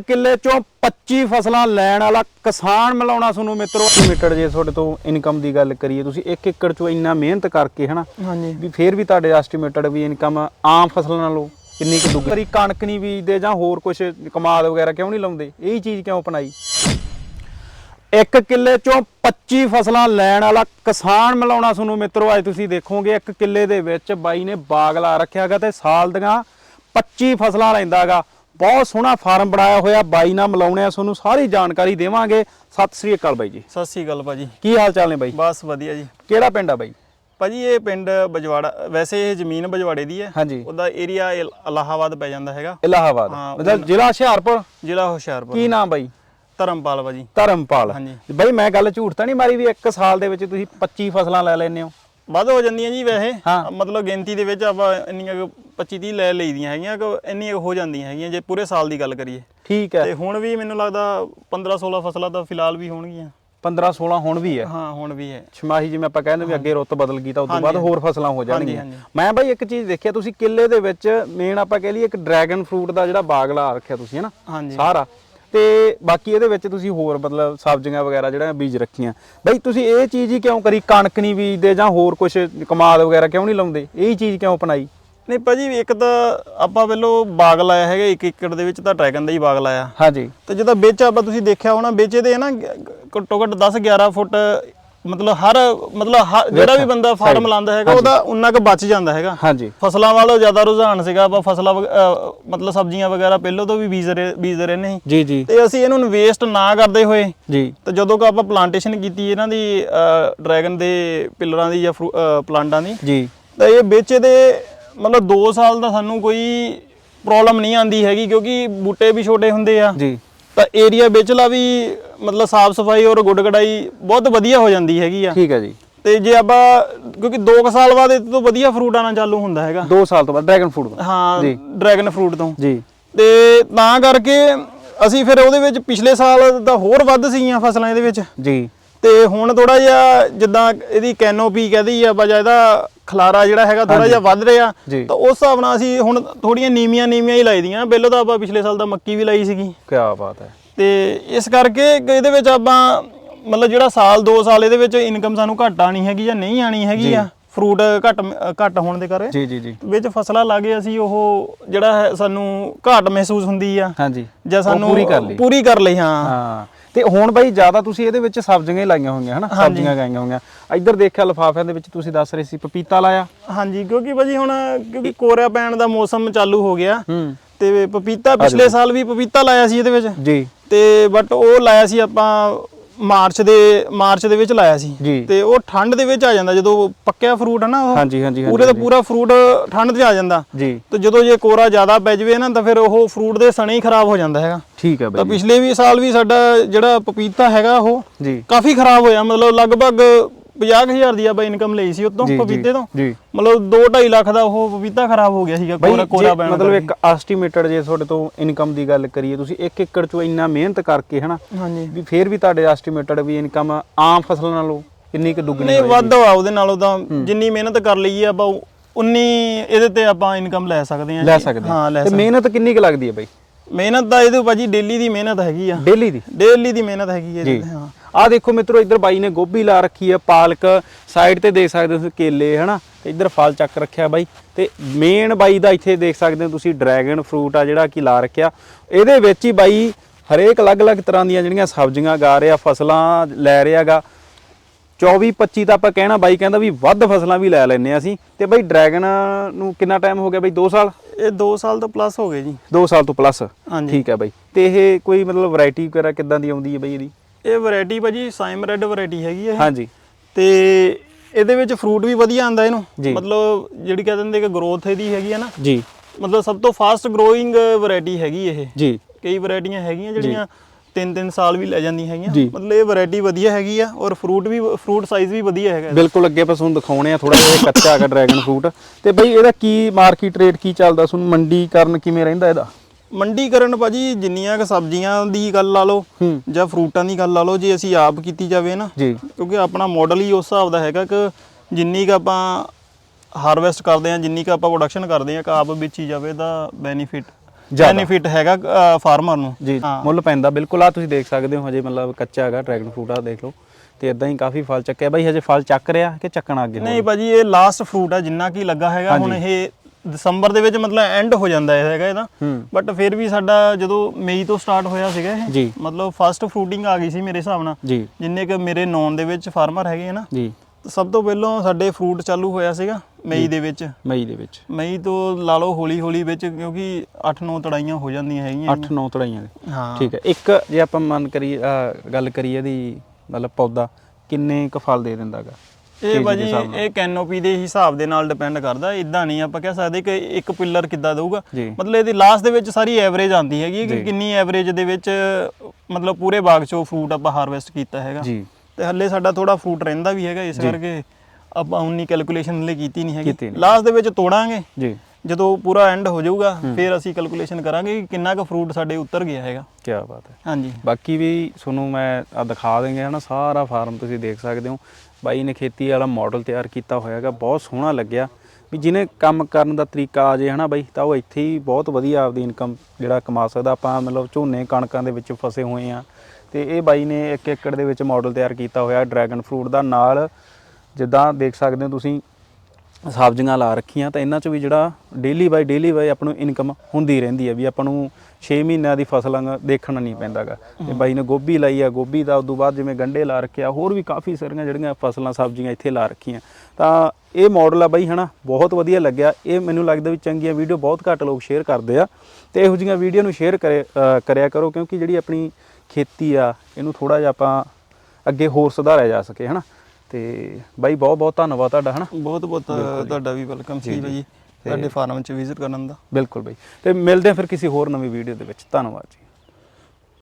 ਕਿੱਲੇ ਚੋਂ 25 ਫਸਲਾਂ ਲੈਣ ਵਾਲਾ ਕਿਸਾਨ ਮਿਲਾਉਣਾ ਤੁਹਾਨੂੰ ਮਿੱਤਰੋ। ਮੀਟਰ ਜੇ ਤੁਹਾਡੇ ਤੋਂ ਇਨਕਮ ਦੀ ਗੱਲ ਕਰੀਏ ਤੁਸੀਂ 1 ਏਕੜ ਚੋਂ ਇੰਨਾ ਮਿਹਨਤ ਕਰਕੇ ਹਨਾ ਹਾਂਜੀ। ਵੀ ਫੇਰ ਵੀ ਤੁਹਾਡੇ ਐਸਟੀਮੇਟਡ ਵੀ ਇਨਕਮ ਆਮ ਫਸਲਾਂ ਨਾਲੋਂ ਕਿੰਨੀ ਕੁ ਦੁੱਗਣੀ। ਵਾਰੀ ਕਣਕ ਨਹੀਂ ਬੀਜਦੇ ਜਾਂ ਹੋਰ ਕੁਝ ਕਮਾਦ ਵਗੈਰਾ ਕਿਉਂ ਨਹੀਂ ਲਾਉਂਦੇ? ਇਹ ਚੀਜ਼ ਕਿਉਂ ਅਪਣਾਈ? ਇੱਕ ਕਿੱਲੇ ਚੋਂ 25 ਫਸਲਾਂ ਲੈਣ ਵਾਲਾ ਕਿਸਾਨ ਮਿਲਾਉਣਾ ਤੁਹਾਨੂੰ ਮਿੱਤਰੋ ਅੱਜ ਤੁਸੀਂ ਦੇਖੋਗੇ ਇੱਕ ਕਿੱਲੇ ਦੇ ਵਿੱਚ ਬਾਈ ਨੇ ਬਾਗ ਲਾ ਰੱਖਿਆਗਾ ਤੇ ਸਾਲ ਦੀਆਂ 25 ਫਸਲਾਂ ਲੈਂਦਾਗਾ ਬਹੁਤ ਸੋਹਣਾ ਫਾਰਮ ਬਣਾਇਆ ਹੋਇਆ ਬਾਈ ਨਾਲ ਮਿਲਾਉਣੇ ਆ ਤੁਹਾਨੂੰ ਸਾਰੀ ਜਾਣਕਾਰੀ ਦੇਵਾਂਗੇ। ਸਤਿ ਸ੍ਰੀ ਅਕਾਲ ਬਾਈ ਜੀ। ਸਤਿ ਸ੍ਰੀ ਅਕਾਲ ਭਾਜੀ। ਕੀ ਹਾਲ ਚਾਲ ਨੇ ਬਾਈ? ਬਸ ਵਧੀਆ ਜੀ। ਕਿਹੜਾ ਪਿੰਡ ਆ ਬਾਈ? ਭਾਜੀ ਇਹ ਪਿੰਡ ਬਜਵਾੜਾ ਵੈਸੇ ਇਹ ਜ਼ਮੀਨ ਬਜਵਾੜੇ ਦੀ ਹੈ। ਹਾਂਜੀ। ਉਹਦਾ ਏਰੀਆ ਇਲਾਹਾਬਾਦ ਪੈ ਜਾਂਦਾ ਹੈਗਾ। ਇਲਾਹਾਬਾਦ ਹਾਂ, ਮਤਲਬ ਜ਼ਿਲ੍ਹਾ ਹੁਸ਼ਿਆਰਪੁਰ? ਜ਼ਿਲ੍ਹਾ ਹੁਸ਼ਿਆਰਪੁਰ। ਕੀ ਨਾਮ ਬਾਈ? ਧਰਮਪਾਲ ਭਾਜੀ। ਧਰਮਪਾਲ। ਹਾਂਜੀ। ਬਾਈ ਮੈਂ ਗੱਲ ਝੂਠ ਤਾਂ ਨਹੀਂ ਮਾਰੀ ਵੀ ਇੱਕ ਸਾਲ ਦੇ ਵਿੱਚ ਤੁਸੀਂ 25 ਫਸਲਾਂ ਲੈ ਲੈਂਦੇ ਹੋ। ਵੱਧ ਹੋ ਜਾਂਦੀਆਂ ਜੀ ਵੈਸੇ। ਹਾਂ। ਮਤਲਬ ਗਿਣਤੀ ਦੇ ਵਿੱਚ ਆਪਾਂ ਇੰਨੀਆਂ 25 30 ਲੈ ਲਈਦੀਆਂ ਹੈਗੀਆਂ ਕਿ ਇੰਨੀਆਂ ਕੁ ਹੋ ਜਾਂਦੀਆਂ ਹੈਗੀਆਂ ਜੇ ਪੂਰੇ ਸਾਲ ਦੀ ਗੱਲ ਕਰੀਏ। ਠੀਕ ਹੈ। ਤੇ ਹੁਣ ਵੀ ਮੈਨੂੰ ਲੱਗਦਾ 15 16 ਫਸਲਾਂ ਤਾਂ ਫਿਲਹਾਲ ਵੀ ਹੋਣਗੀਆਂ। 15 16 ਹੁਣ ਵੀ ਹੈ। ਹਾਂ ਹੁਣ ਵੀ ਹੈ। ਛਮਾਹੀ ਜਿਵੇਂ ਆਪਾਂ ਕਹਿੰਦੇ ਵੀ ਅੱਗੇ ਰੁੱਤ ਬਦਲ ਗਈ ਤਾਂ ਉਸ ਤੋਂ ਹਾਂਜੀ, ਬਾਅਦ। ਹੋਰ ਫਸਲਾਂ ਹੋ ਜਾਣਗੀਆਂ। ਹਾਂਜੀ। ਮੈਂ ਬਾਈ ਇੱਕ ਚੀਜ਼ ਦੇਖਿਆ ਤੁਸੀਂ ਕਿੱਲੇ ਦੇ ਵਿੱਚ ਮੇਨ ਆਪਾਂ ਕਹਿ ਲਈਏ ਇੱਕ ਡਰੈਗਨ ਫਰੂਟ ਦਾ ਜਿਹੜਾ ਬਾਗ ਲਾ ਰੱਖਿਆ ਤੁਸੀਂ ਹਨਾ ਹਾਂਜੀ। ਸਾਰਾ। ਤੇ ਬਾਕੀ ਇਹਦੇ ਵਿੱਚ ਤੁਸੀਂ ਹੋਰ ਮਤਲਬ ਸਬਜ਼ੀਆਂ ਵਗੈਰਾ ਜਿਹੜਾ ਬੀਜ ਰੱਖੀਆਂ। ਬਾਈ ਤੁਸੀਂ ਇਹ ਚੀਜ਼ ਹੀ ਕਿਉਂ ਕਰੀ? ਕਣਕ ਨਹੀਂ ਬੀਜਦੇ ਜਾਂ ਹੋਰ ਕੁਝ ਕਮਾਦ ਵਗੈਰਾ ਕਿਉਂ ਨਹੀਂ ਲਾਉਂਦੇ? ਇਹ ਚੀਜ਼ ਕਿਉਂ ਅਪਣਾਈ? ਨਹੀਂ ਭਾਜੀ ਇੱਕ ਤਾਂ ਆਪਾਂ ਪਹਿਲੋਂ ਬਾਗ ਲਾਇਆ ਹੈਗਾ ਇੱਕ ਏਕੜ ਦੇ ਵਿੱਚ ਤਾਂ ਡਰੈਗਨ ਦਾ ਹੀ ਬਾਗ ਲਾਇਆ। ਹਾਂਜੀ। ਤੇ ਜਦੋਂ ਵਿੱਚ ਆਪਾਂ ਤੁਸੀਂ ਦੇਖਿਆ ਹੋਣਾ ਵਿੱਚ ਇਹਦੇ ਨਾ ਘੱਟੋ ਘੱਟ 10 11 ਫੁੱਟ ਮਤਲਬ ਹਰ ਮਤਲਬ ਹਰ- ਜਿਹੜਾ ਵੀ ਬੰਦਾ ਫਾਰਮ ਲਾਉਂਦਾ ਹੈਗਾ ਉਹਦਾ ਉਨਾ ਕੁ ਬਚ ਜਾਂਦਾ ਹੈਗਾ। ਹਾਂਜੀ। ਫਸਲਾਂ ਵੱਲੋਂ ਜ਼ਿਆਦਾ ਰੁਝਾਨ ਸੀਗਾ ਆਪਾਂ ਫਸਲਾਂ ਵਗ- ਅਹ ਮਤਲਬ ਸਬਜ਼ੀਆਂ ਵਗੈਰਾ ਪਹਿਲਾਂ ਤੋਂ ਵੀ ਬੀਜ ਰਹੇ ਬੀਜਦੇ ਰਹਿੰਦੇ ਸੀ। ਜੀ ਜੀ। ਤੇ ਅਸੀਂ ਇਹਨੂੰ ਵੇਸਟ ਨਾ ਕਰਦੇ ਹੋਏ ਜੀ। ਤੇ ਜਦੋਂ ਕਿ ਆਪਾਂ ਪਲਾਂਟੇਸ਼ਨ ਕੀਤੀ ਇਹਨਾਂ ਦੀ ਡਰੈਗਨ ਦੇ ਪਿਲਰਾਂ ਦੀ ਜਾਂ ਫਰੂ- ਅਹ ਪਲਾਂਟਾਂ ਦੀ ਜੀ। ਤਾਂ ਇਹ ਵਿੱਚ ਇਹਦੇ ਮਤਲਬ 2 ਸਾਲ ਦਾ ਸਾਨੂੰ ਕੋਈ ਪ੍ਰੋਬਲਮ ਨਹੀਂ ਆਂਦੀ ਹੈਗੀ ਕਿਉਂਕਿ ਬੂਟੇ ਵੀ ਛੋਟੇ ਹੁੰਦੇ ਆ। ਜੀ। ਤਾਂ ਏਰੀਆ ਵਿਚਲਾ ਵੀ ਮਤਲਬ ਸਾਫ਼ ਸਫ਼ਾਈ ਔਰ ਗੁੱਡ ਗੜਾਈ ਬਹੁਤ ਵਧੀਆ ਹੋ ਜਾਂਦੀ ਹੈਗੀ ਆ। ਠੀਕ ਹੈ ਜੀ। ਤੇ ਜੇ ਆਪਾਂ ਕਿਉਂਕਿ 2 ਸਾਲ ਬਾਅਦ ਇਹ ਤੋਂ ਵਧੀਆ ਫਰੂਟ ਆਣਾ ਚਾਲੂ ਹੁੰਦਾ ਹੈਗਾ। 2 ਸਾਲ ਤੋਂ ਬਾਅਦ ਡਰੈਗਨ ਫਰੂਟ ਦਾ ਹਾਂ ਜੀ। ਡਰੈਗਨ ਫਰੂਟ ਤੋਂ। ਜੀ। ਤੇ ਤਾਂ ਕਰਕੇ ਅਸੀਂ ਫਿਰ ਉਹਦੇ ਵਿੱਚ ਪਿਛਲੇ ਸਾਲ ਤਾਂ ਹੋਰ ਵੱਧ ਸੀਗੀਆਂ ਫਸਲਾਂ ਇਹਦੇ ਵਿੱਚ। ਜੀ। ਤੇ ਹੁਣ ਥੋੜਾ ਜਿਹਾ ਜਿੱਦਾਂ ਇਹਦੀ ਕੈਨੋਪੀ ਕਹਦੀ ਆ ਬਜਾ ਇਹਦਾ ਖਲਾਰਾ ਜਿਹੜਾ ਹੈਗਾ ਥੋੜਾ ਜਿਹਾ ਵੱਧ ਰਿਹਾ। ਤਾਂ ਉਸ ਹਿਸਾਬ ਨਾਲ ਅਸੀਂ ਹੁਣ ਥੋੜੀਆਂ ਨੀਵੀਆਂ ਨੀਵੀਆਂ ਹੀ ਲਾਈ ਦੀਆਂ। ਪਹਿਲਾਂ ਤਾਂ ਆਪਾਂ ਪਿਛਲੇ ਸਾਲ ਦਾ ਮੱਕੀ ਵੀ ਲਾਈ ਸੀਗੀ। ਕੀ ਬਾਤ ਹੈ। ਤੇ ਇਸ ਕਰਕੇ ਇਹਦੇ ਵਿੱਚ ਆਪਾਂ ਮਤਲਬ ਜਿਹੜਾ ਸਾਲ 2 ਸਾਲ ਇਹਦੇ ਵਿੱਚ ਇਨਕਮ ਸਾਨੂੰ ਘੱਟ ਆਣੀ ਹੈਗੀ ਜਾਂ ਨਹੀਂ ਆਣੀ ਹੈਗੀ ਆ ਫਰੂਟ ਘੱਟ ਘੱਟ ਹੋਣ ਦੇ ਕਰਕੇ ਜੀ ਜੀ ਜੀ। ਵਿੱਚ ਫਸਲਾਂ ਲਾਗੇ ਅਸੀਂ ਉਹ ਜਿਹੜਾ ਸਾਨੂੰ ਘਾਟ ਮਹਿਸੂਸ ਹੁੰਦੀ ਆ। ਹਾਂਜੀ। ਜਾਂ ਸਾਨੂੰ ਪੂਰੀ ਕਰ ਲਈ। ਪੂਰੀ ਕਰ ਲਈ ਹਾਂ। ਹਾਂ। ਤੇ ਹੁਣ ਬਾਈ ਜ਼ਿਆਦਾ ਤੁਸੀਂ ਇਹਦੇ ਵਿੱਚ ਸਬਜ਼ੀਆਂ ਹੀ ਲਾਈਆਂ ਹੋਈਆਂ ਹਨਾ? ਸਬਜ਼ੀਆਂ ਗਾਈਆਂ ਹੋਈਆਂ। ਇੱਧਰ ਦੇਖਿਆ ਲਫਾਫਿਆਂ ਦੇ ਵਿੱਚ ਤੁਸੀਂ ਦੱਸ ਰਹੇ ਸੀ ਪਪੀਤਾ ਲਾਇਆ। ਹਾਂਜੀ ਕਿਉਂਕਿ ਭਾਜੀ ਹੁਣ ਕਿਉਂਕਿ ਕੋਰਿਆ ਪੈਣ ਦਾ ਮੌਸਮ ਚਾਲੂ ਹੋ ਗਿਆ। ਹੂੰ। ਤੇ ਪਪੀਤਾ ਪਿਛਲੇ ਸਾਲ ਵੀ ਪਪੀਤਾ ਲਾਇਆ ਸੀ ਇਹਦੇ ਵਿੱਚ। ਜੀ। ਤੇ ਬਟ ਉਹ ਲਾਇਆ ਸੀ ਆਪਾਂ ਮਾਰਚ ਦੇ ਮਾਰਚ ਦੇ ਵਿੱਚ ਲਾਇਆ ਸੀ। ਤੇ ਉਹ ਠੰਡ ਦੇ ਵਿੱਚ ਆ ਜਾਂਦਾ ਜਦੋਂ ਪੱਕਿਆ ਫਰੂਟ ਹੈ ਨਾ ਉਹ ਹਾਂਜੀ ਹਾਂਜੀ ਪੂਰੇ ਦਾ ਪੂਰਾ ਫਰੂਟ ਠੰਡ 'ਚ ਆ ਜਾਂਦਾ। ਜੀ। ਤੇ ਜਦੋਂ ਜੇ ਕੋਰਾ ਜ਼ਿਆਦਾ ਪੈ ਜਵੇ ਨਾ ਤਾਂ ਫਿਰ ਉਹ ਫਰੂਟ ਦੇ ਸਣੇ ਹੀ ਖਰਾਬ ਹੋ ਜਾਂਦਾ ਹੈਗਾ। ਠੀਕ ਹੈ ਤਾਂ ਬਾਈ। ਪਿਛਲੇ ਵੀ ਸਾਲ ਵੀ ਸਾਡਾ ਜਿਹੜਾ ਪਪੀਤਾ ਹੈਗਾ ਉਹ ਜੀ। ਕਾਫੀ ਖਰਾਬ ਹੋਇਆ ਮਤਲਬ ਲਗਭਗ 50000 ਦੀ ਆਪਾਂ ਇਨਕਮ ਲਈ ਸੀ ਉਤੋਂ ਜੀ, ਜੀ, ਪਪੀਤੇ ਤੋਂ। ਜੀ। ਮਤਲਬ 2.5 ਲੱਖ ਦਾ ਉਹ ਪਪੀਤਾ ਖਰਾਬ ਹੋ ਗਿਆ ਸੀਗਾ ਬਾਈ ਕੋਰਾ ਕੋਰਾ ਪੈਣ ਮਤਲਬ ਕਰਕੇ। ਇੱਕ ਐਸਟੀਮੇਟਡ ਜੇ ਤੁਹਾਡੇ ਤੋਂ ਇਨਕਮ ਦੀ ਗੱਲ ਕਰੀਏ ਤੁਸੀਂ 1 ਏਕੜ ਚੋਂ ਇੰਨਾ ਮਿਹਨਤ ਕਰਕੇ ਹਨਾ ਹਾਂਜੀ। ਵੀ ਫੇਰ ਵੀ ਤੁਹਾਡੇ ਐਸਟੀਮੇਟਡ ਵੀ ਇਨਕਮ ਆਮ ਫਸਲਾਂ ਨਾਲੋਂ ਕਿੰਨੀ ਕੁ ਦੁੱਗਣੀ ਨਹੀਂ ਹੋਏਗੀ? ਵੱਧ ਆ ਉਹਦੇ ਨਾਲੋਂ ਤਾਂ ਜਿੰਨੀ ਮਿਹਨਤ ਕਰ ਲਈਏ ਆਪਾਂ ਉਨੀ ਇਹਦੇ ਤੇ ਆਪਾਂ ਇਨਕਮ ਲੈ ਸਕਦੇ ਹਾਂ ਲੈ ਜੀ। ਸਕਦੇ ਹਾਂ। ਲੈ ਤੇ ਸਕਦੇ ਮਿਹਨਤ ਕਿੰਨੀ ਕੁ ਲੱਗਦੀ ਹੈ ਬਾਈ? ਮਿਹਨਤ ਤਾਂ ਇਹਦੇ ਭਾਜੀ ਡੇਲੀ ਦੀ ਮਿਹਨਤ ਹੈਗੀ ਆ। ਡੇਲੀ ਦੀ? ਡੇਲੀ ਦੀ ਮਿਹਨਤ ਹੈਗੀ ਹੈ ਜੀ। ਇਹਦੇ ਤੇ, ਹਾਂ। ਆ ਦੇਖੋ ਮਿੱਤਰੋ ਇੱਧਰ ਬਾਈ ਨੇ ਗੋਭੀ ਲਾ ਰੱਖੀ ਹੈ ਪਾਲਕ। ਸਾਈਡ ਤੇ ਦੇਖ ਸਕਦੇ ਹੋ ਤੁਸੀਂ ਕੇਲੇ ਹਨਾ? ਤੇ ਇੱਧਰ ਫਲ ਚੱਕ ਰੱਖਿਆ ਬਾਈ। ਤੇ ਮੇਨ ਬਾਈ ਦਾ ਇੱਥੇ ਦੇਖ ਸਕਦੇ ਹੋ ਤੁਸੀਂ ਡਰੈਗਨ ਫਰੂਟ ਆ ਜਿਹੜਾ ਕਿ ਲਾ ਰੱਖਿਆ। ਇਹਦੇ ਵਿੱਚ ਹੀ ਬਾਈ ਹਰੇਕ ਅਲੱਗ-ਅਲੱਗ ਤਰ੍ਹਾਂ ਦੀਆਂ ਜਿਹੜੀਆਂ ਸਬਜ਼ੀਆਂ ਗਾ ਰਿਹਾ ਫਸਲਾਂ ਲੈ ਰਿਹਾਗਾ 24 25 ਤਾਂ ਆਪਾਂ ਕਹਿਣਾ ਬਾਈ ਕਹਿੰਦਾ ਵੀ ਵੱਧ ਫਸਲਾਂ ਵੀ ਲੈ ਲੈਨੇ ਆ ਅਸੀਂ। ਤੇ ਬਾਈ ਡਰੈਗਨ ਨੂੰ ਕਿੰਨਾ ਟਾਈਮ ਹੋ ਗਿਆ ਬਾਈ? 2 ਸਾਲ? ਇਹ 2 ਸਾਲ ਤੋਂ ਪਲੱਸ ਹੋ ਗਏ ਜੀ। 2 ਸਾਲ ਤੋਂ ਪਲੱਸ ਹਾਂਜੀ। ਠੀਕ ਹੈ ਬਾਈ। ਤੇ ਇਹ ਕੋਈ ਮਤਲਬ ਵੈਰਾਈਟੀ ਵਗੈਰਾ ਕਿੱਦਾਂ ਦੀ ਆਉਂਦੀ ਹੈ ਬਾਈ ਇਹਦੀ? ਇਹ ਵੈਰਾਈਟੀ ਭਾਜੀ ਸਾਈਮ ਰੈੱਡ ਵੈਰਾਈਟੀ ਹੈਗੀ ਹੈ ਹਾਂਜੀ। ਤੇ ਇਹਦੇ ਵਿੱਚ ਫਰੂਟ ਵੀ ਵਧੀਆ ਆਂਦਾ। ਇਹਨੂੰ। ਮਤਲਬ ਜਿਹੜੀ ਕਹਿੰਦੇ ਨੇ ਕਿ ਗਰੋਥ ਇਹਦੀ ਹੈਗੀ ਹੈ ਨਾ। ਜੀ। ਮਤਲਬ ਸਭ ਤੋਂ ਫਾਸਟ ਗਰੋਇੰਗ ਵੈਰਾਈਟੀ ਹੈਗੀ ਇਹ। ਜੀ। ਕਈ ਵੈਰਾਈਟੀਆਂ ਹੈਗੀਆਂ ਜਿਹੜੀਆਂ ਤਿੰਨ ਤਿੰਨ ਸਾਲ ਵੀ ਲੈ ਜਾਂਦੀਆਂ ਹੈਗੀਆਂ। ਮਤਲਬ ਇਹ ਵੈਰਾਈਟੀ ਵਧੀਆ ਹੈਗੀ ਆ ਔਰ ਫਰੂਟ ਵੀ ਫਰੂਟ ਸਾਈਜ਼ ਵੀ ਵਧੀਆ ਹੈਗਾ। ਬਿਲਕੁਲ ਅੱਗੇ ਆਪਾਂ ਤੁਹਾਨੂੰ ਦਿਖਾਉਣੇ ਆ ਥੋੜਾ ਜਿਹਾ ਕੱਚਾ ਹੈਗਾ ਡਰੈਗਨ ਫਰੂਟ ਤੇ ਬਈ ਇਹਦਾ ਕੀ ਮਾਰਕੀਟ ਰੇਟ ਕੀ ਚੱਲਦਾ? ਤੁਹਾਨੂੰ ਮੰਡੀਕਰਨ ਕਿਵੇਂ ਰਹਿੰਦਾ ਇਹਦਾ? ਮੰਡੀਕਰਨ ਭਾਜੀ ਜਿੰਨੀਆਂ ਕ ਸਬਜ਼ੀਆਂ ਦੀ ਗੱਲ ਲਾ ਲਓ ਜਾਂ ਫਰੂਟਾਂ ਦੀ ਗੱਲ ਲਾ ਲਓ ਜੇ ਅਸੀਂ ਆਪ ਕੀਤੀ ਜਾਵੇ ਨਾ ਕਿਉਂਕਿ ਆਪਣਾ ਮਾਡਲ ਹੀ ਉਸ ਹਿਸਾਬ ਦਾ ਹੈਗਾ ਕਿ ਜਿੰਨੀ ਕ ਆਪਾਂ ਹਾਰਵੈਸਟ ਕਰਦੇ ਆ ਜਿੰਨੀ ਕ ਆਪਾਂ ਪ੍ਰੋਡਕਸ਼ਨ ਕਰਦੇ ਆ ਕਿ ਆਪ ਵੇਚੀ ਜਾਵੇ ਦਾ ਬੈਨੀਫਿਟ। ਬੈਨੀਫਿਟ ਹੈਗਾ ਫਾਰਮਰ ਨੂੰ। ਜੀ ਮੁੱਲ ਪੈਂਦਾ ਬਿਲਕੁਲ ਆ ਤੁਸੀਂ ਦੇਖ ਸਕਦੇ ਹੋ ਹਜੇ ਮਤਲਬ ਕੱਚਾ ਹੈਗਾ ਡਰੈਗਨ ਫਰੂਟ ਆ ਦੇਖ ਲਓ। ਤੇ ਇਦਾਂ ਹੀ ਕਾਫੀ ਫਲ ਚੱਕਿਆ। ਬਾਈ ਹਜੇ ਫਲ ਚੱਕ ਰਿਹਾ ਕਿ ਚੱਕਣਾ ਅੱਗੇ? ਨਹੀਂ ਭਾਜੀ ਇਹ ਲਾਸਟ ਫਰੂਟ ਆ ਜਿੰਨਾ ਕੀ ਲੱਗਾ ਹੈਗਾ ਹੁਣ ਇਹ ਦਸੰਬਰ ਦੇ ਵਿੱਚ ਮਤਲਬ ਐਂਡ ਹੋ ਜਾਂਦਾ ਇਹ ਹੈਗਾ ਇਹਦਾ। ਹੂੰ। ਬਟ ਫਿਰ ਵੀ ਸਾਡਾ ਜਦੋਂ ਮਈ ਤੋਂ ਸਟਾਰਟ ਹੋਇਆ ਸੀਗਾ ਇਹ ਮਤਲਬ ਫਸਟ ਫਰੂਟਿੰਗ ਆ ਗਈ ਸੀ ਮੇਰੇ ਹਿਸਾਬ ਨਾਲ। ਜਿੰਨੇ ਕਿ ਮੇਰੇ ਨੌਨ ਦੇ ਵਿੱਚ ਫਾਰਮਰ ਹੈਗੇ ਆ ਨਾ ਜੀ। ਸਭ ਤੋਂ ਪਹਿਲਾਂ ਸਾਡੇ ਫਰੂਟ ਚਾਲੂ ਹੋਇਆ ਸੀਗਾ ਮਈ ਦੇ ਵਿੱਚ। ਮਈ ਦੇ ਵਿੱਚ। ਮਈ ਤੋਂ ਲਾ ਲਓ ਹੌਲੀ ਹੌਲੀ ਵਿੱਚ ਕਿਉਂਕਿ 8-9 ਤੜਾਈਆਂ ਹੋ ਜਾਂਦੀਆਂ ਹੈਗੀਆਂ 8-9 ਤੜਾਈਆਂ ਦੇ। ਹਾਂ। ਠੀਕ ਹੈ। ਇੱਕ ਜੇ ਆਪਾਂ ਮਨ ਕਰੀ ਗੱਲ ਕਰੀਏ ਇਹਦੀ ਮਤਲਬ ਪੌਦਾ ਕਿੰਨੇ ਕੁ ਫਲ ਦੇ ਦਿੰਦਾਗਾ ਇਹ ਭਾਜੀ ਇਹ ਕੈਨੋਪੀ ਦੇ ਹਿਸਾਬ ਦੇ ਨਾਲ ਡਿਪੈਂਡ ਕਰਦਾ ਇਦਾਂ ਨਹੀਂ ਆਪਾਂ ਕਹਿ ਸਕਦੇ ਕਿ ਇੱਕ ਪਿੱਲਰ ਕਿੱਦਾਂ ਦਊਗਾ। ਮਤਲਬ ਇਹਦੀ ਲਾਸਟ ਦੇ ਵਿੱਚ ਸਾਰੀ ਐਵਰੇਜ ਆਂਦੀ ਹੈਗੀ ਕਿ ਕਿੰਨੀ ਐਵਰੇਜ ਦੇ ਵਿੱਚ ਮਤਲਬ ਪੂਰੇ ਬਾਗ ਚੋਂ ਫਰੂਟ ਆਪਾਂ ਹਾਰਵੈਸਟ ਕੀਤਾ ਹੈਗਾ। ਤੇ ਹੱਲੇ ਸਾਡਾ ਥੋੜਾ ਫਰੂਟ ਰਹਿੰਦਾ ਵੀ ਹੈਗਾ ਇਸ ਕਰਕੇ ਆਪਾਂ ਉਨੀ ਕੈਲਕੂਲੇਸ਼ਨ ਹਲੇ ਕੀਤੀ ਨਹੀਂ ਹੈਗੀ। ਲਾਸਟ ਦੇ ਵਿੱਚ ਤੋੜਾਂਗੇ। ਜੀ। ਜਦੋਂ ਪੂਰਾ ਐਂਡ ਹੋ ਜਾਊਗਾ ਫਿਰ ਅਸੀਂ ਕੈਲਕੂਲੇਸ਼ਨ ਕਰਾਂਗੇ ਕਿ ਕਿੰਨਾ ਕੁ ਫਰੂਟ ਸਾਡੇ ਉੱਤਰ ਗਿਆ ਹੈਗਾ। ਕੀ ਬਾਤ ਹੈ। ਹਾਂਜੀ। ਬਾਕੀ ਵੀ ਤੁਹਾਨੂੰ ਮੈਂ ਆ ਦਿਖਾ ਦੇਂਗੇ ਹਨਾ ਸਾਰਾ ਫਾਰਮ ਤੁਸੀਂ ਦੇਖ ਸਕਦੇ ਹੋ। ਬਾਈ ਨੇ ਖੇਤੀ ਵਾਲਾ ਮਾਡਲ ਤਿਆਰ ਕੀਤਾ ਹੋਇਆ ਹੋਇਆਗਾ ਬਹੁਤ ਸੋਹਣਾ ਲੱਗਿਆ। ਵੀ ਜਿਹਨੇ ਕੰਮ ਕਰਨ ਦਾ ਤਰੀਕਾ ਆ ਜੇ, ਹਨਾ ਬਾਈ, ਤਾਂ ਉਹ ਇੱਥੇ ਹੀ ਬਹੁਤ ਵਧੀਆ ਆਪਦੀ ਇਨਕਮ ਜਿਹੜਾ ਕਮਾ ਸਕਦਾ। ਆਪਾਂ ਮਤਲਬ ਝੋਨੇ ਕਣਕਾਂ ਦੇ ਵਿੱਚ ਫਸੇ ਹੋਏ ਆ। ਤੇ ਇਹ ਬਾਈ ਨੇ 1 ਏਕੜ ਦੇ ਵਿੱਚ ਮਾਡਲ ਤਿਆਰ ਕੀਤਾ ਹੋਇਆ ਡਰੈਗਨ ਫਰੂਟ ਦਾ। ਨਾਲ ਜਿੱਦਾਂ ਦੇਖ ਸਕਦੇ ਹੋ ਤੁਸੀਂ ਸਬਜ਼ੀਆਂ ਲਾ ਰੱਖੀਆਂ, ਤਾਂ ਇਹਨਾਂ 'ਚ ਵੀ ਜਿਹੜਾ ਡੇਲੀ ਬਾਈ ਡੇਲੀ ਬਾਈ ਆਪਾਂ ਨੂੰ ਇਨਕਮ ਹੁੰਦੀ ਰਹਿੰਦੀ ਹੈ ਵੀ ਆਪਾਂ ਨੂੰ 6 ਮਹੀਨਿਆਂ ਦੀ ਫਸਲਾਂ ਦੇਖਣਾ ਨਹੀਂ ਪੈਂਦਾਗਾ। ਤੇ ਬਾਈ ਨੇ ਗੋਭੀ ਲਾਈ ਆ, ਗੋਭੀ ਦਾ ਉਦੋਂ ਬਾਅਦ ਜਿਵੇਂ ਗੰਡੇ ਲਾ ਰੱਖਿਆ ਹੋਰ ਵੀ ਕਾਫੀ ਸਾਰੀਆਂ ਜਿਹੜੀਆਂ ਫਸਲਾਂ, ਸਬਜ਼ੀਆਂ ਇੱਥੇ ਲਾ ਰੱਖੀਆਂ। ਤਾਂ ਇਹ ਮਾਡਲ ਆ ਬਾਈ, ਹਨਾ, ਬਹੁਤ ਵਧੀਆ ਲੱਗਿਆ। ਇਹ ਮੈਨੂੰ ਲੱਗਦਾ ਵੀ ਚੰਗੀਆਂ ਵੀਡੀਓ ਬਹੁਤ ਘੱਟ ਲੋਕ ਸ਼ੇਅਰ ਕਰਦੇ ਆ। ਤੇ ਇਹੋ ਜਿਹੀਆਂ ਵੀਡੀਓ ਨੂੰ ਸ਼ੇਅਰ ਕਰੇ ਕਰਿਆ ਕਰੋ, ਕਿਉਂਕਿ ਜਿਹੜੀ ਆਪਣੀ ਖੇਤੀ ਆ, ਇਹਨੂੰ ਥੋੜਾ ਜਿਹਾ ਆਪਾਂ ਅੱਗੇ ਹੋਰ ਸੁਧਾਰਿਆ ਜਾ ਸਕੇ, ਹਨਾ। ਤੇ ਬਾਈ ਬਹੁਤ ਬਹੁਤ ਧੰਨਵਾਦ ਤੁਹਾਡਾ ਹਨਾ? ਬਹੁਤ ਬਹੁਤ ਤੁਹਾਡਾ ਵੀ ਵੈਲਕਮ ਸੀ ਭਾਜੀ। ਤੁਹਾਡੇ ਫਾਰਮ 'ਚ ਵਿਜ਼ਿਟ ਕਰਨ ਦਾ। ਬਿਲਕੁਲ ਬਾਈ। ਤੇ ਮਿਲਦੇ ਹਾਂ ਫਿਰ ਕਿਸੇ ਹੋਰ ਨਵੀਂ ਵੀਡੀਓ ਦੇ ਵਿੱਚ। ਧੰਨਵਾਦ ਜੀ।